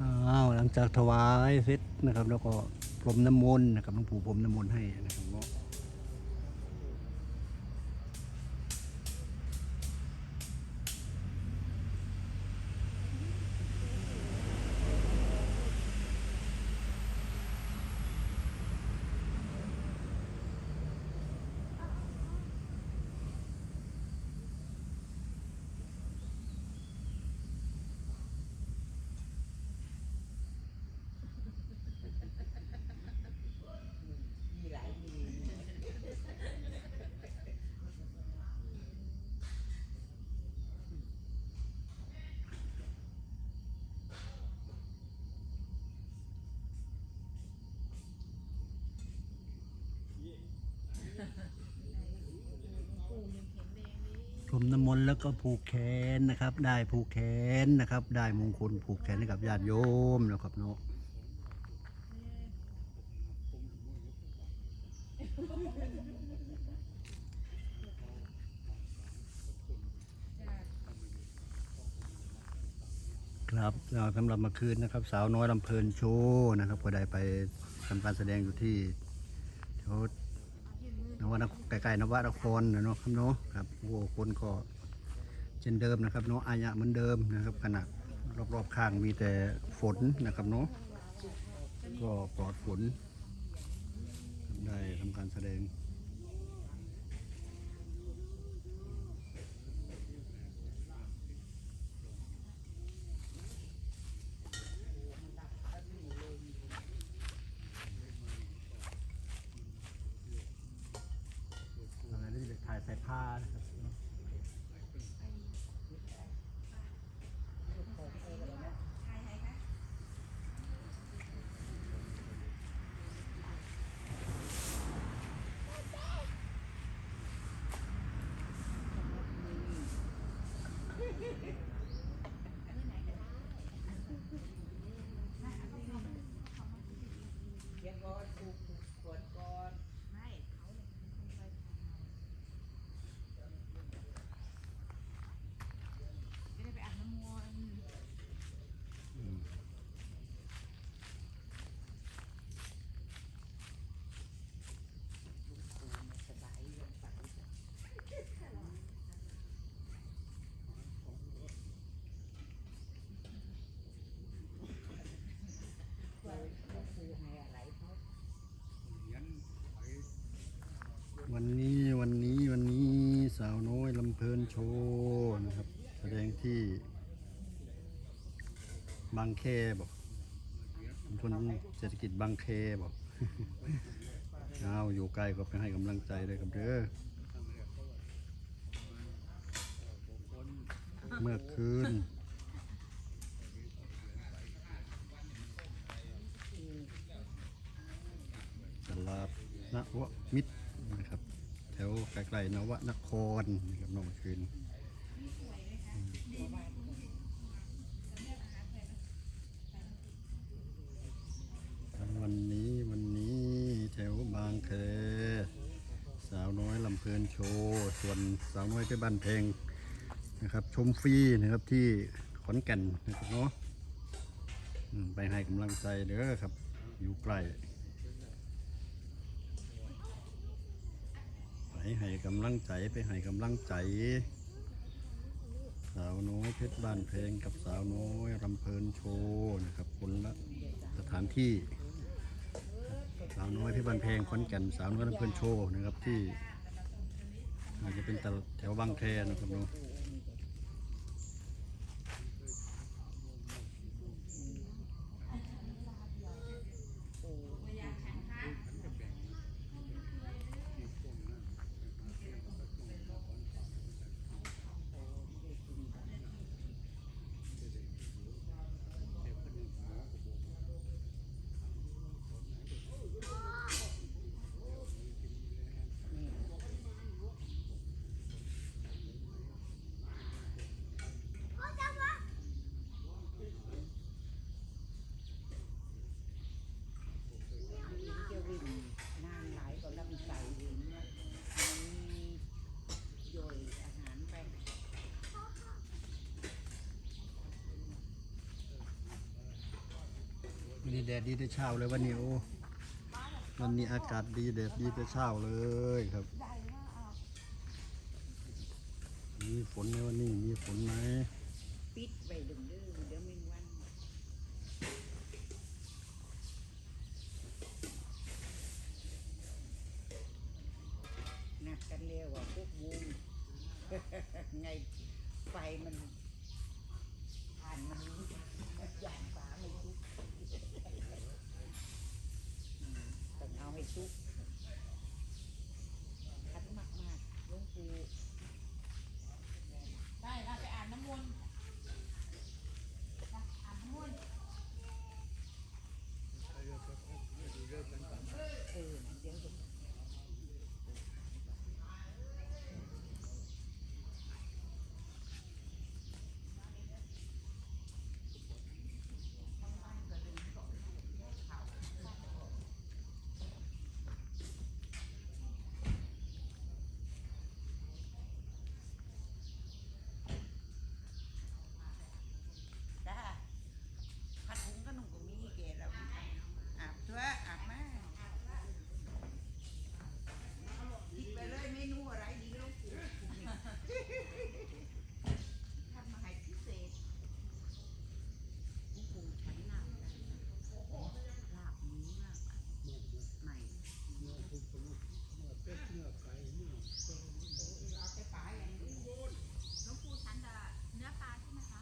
อ้าวหลังจากถวายเสร็จนะครับ แล้วก็พรมน้ำมนต์นะครับหลวงปู่พรมน้ำมนต์ให้นะครับ พรมน้ำมนต์แล้วก็ผูกแขนนะครับ ได้ผูกแขนนะครับ ได้มงคลผูกแขนให้กับญาติโยมนะครับเนาะครับสำหรับเมื่อคืนนะครับ สาวน้อยลำเพลินโชว์นะครับก็ได้ไปทำการแสดงอยู่ที่แถวนวนครใก ล้ๆนวัดนครนะเนาะครับเนาะครับโอ้คนก็เช่นเดิมนะครับเนาะอายะเหมือนเดิมนะครับขนาดรอบๆข้างมีแต่ฝนนะครับเนาะก็ปลอดฝนได้ทำการแสดง อะไรนี่จะถ่ายใส่ผ้านะครับวันนี้วันนี้วันนี้สาวน้อยลำเพลินโชว์นะครับ แสดงที่ บางแคบอกคนเศรษฐกิจบางแคบอกเอาอยู่ใกล้ก็ไปให้กำลังใจเลยครับเด้อเมื่อคืนตลาดนวมิตรนะครับ แถวใกล้ๆนวนครนะครับนอคืน บางแคสาวน้อยลำเพลินโชว์ส่วนสาวน้อยที่บ้านเพลงนะครับ ชมฟรีนะครับที่ขอนแก่นนะครับเนาะไปให้กำลังใจเด้อครับ อยู่ใกล้ไปให้กำลังใจไปให้กำลังใจ สาวน้อยเพชรบ้านเพลงกับสาวน้อยรำเพลินโชว์นะครับคนละสถานที่าวน้อยพี่บันเพลงขอนแก่นสาวน้อยรำเพลินโชว์นะครับที่อาจจะเป็นแถวบางแคนะครับเนาะ วันนี้แดดดีแต่เช้าเลยวันนี้โอ้วันนี้อากาศดีแดดดีแต่เช้าเลยครับ มีฝนไหมวันนี้มีฝนไหมปิดไว้ดึงดื้อเดี๋ยวแมงวันนัดกันเร็วอะพวกวงไงไฟมันผ่านมันยานไฟทุก ต้องเอาให้ทุกคัดมากมากๆหลวงปู่ ได้ค่ะไปอ่านน้ำมนต์นะอ่านน้ำมนต์ เออเดี๋ยวจะ จ้าผัดถุงขนมก็มีแกแล้วอาบเถอะอาบมาคิดไปเลยเมนูอะไรดีลูกปู่ทำมาให้พิเศษลูกปู่ฉันหนักนะลาบหมูลาบใหม่เอาไปปลาอย่างนี้ หลวงปู่ฉันจะเนื้อปลาใช่ไหมคะ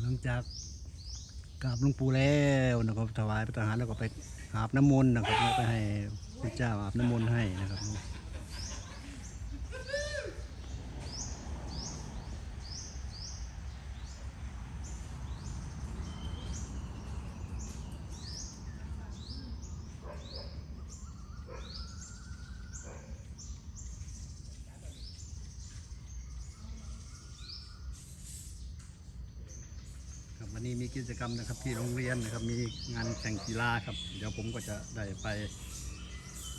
หลัง จากกราบหลวงปู่แล้วนะครับถวายพระทหารแล้วก็ไปอาบน้ำมนต์นะครับ ไปให้พระเจ้าอาบน้ำมนต์ให้นะครับ นี้มีกิจกรรมนะครับที่โรงเรียนนะครับมีงานแข่งกีฬาครับ เดี๋ยวผมก็จะได้ไป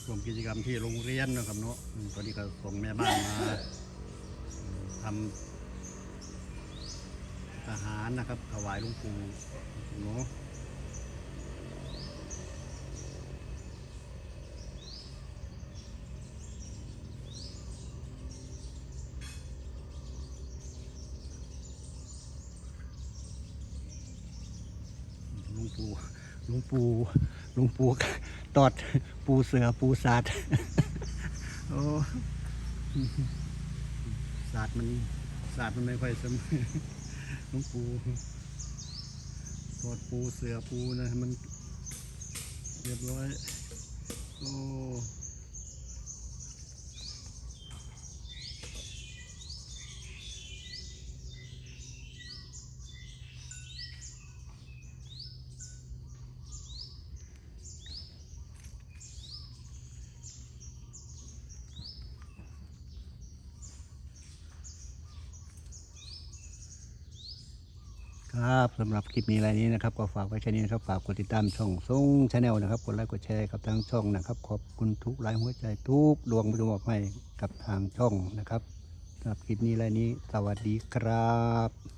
ร่วมกิจกรรมที่โรงเรียนนะครับเนาะตอนนี้ก็ส่งแม่บ้านมาทำทหารนะครับถวายหลวงปู่เนาะ ปู่หลวงปู่หลวงปู่ตอดปูเสือปูสัตว์โอ้สัตว์มันสัตว์มันไม่ค่อยสมหลวงปู่ตอดปูเสือปูนะมันเรียบร้อยโอ้ ครับสำหรับคลิปนี้รายนี้นะครับก็ฝากไว้แค่นี้นะครับฝากกดติดตามช่องซุ้งชาแนลนะครับกดไลค์กดแชร์กับทางช่องนะครับ ขอบคุณทุกไลค์หัวใจทุกดวงไปดวงให้กับทางช่องนะครับสำหรับคลิปนี้รายนี้ สวัสดีครับ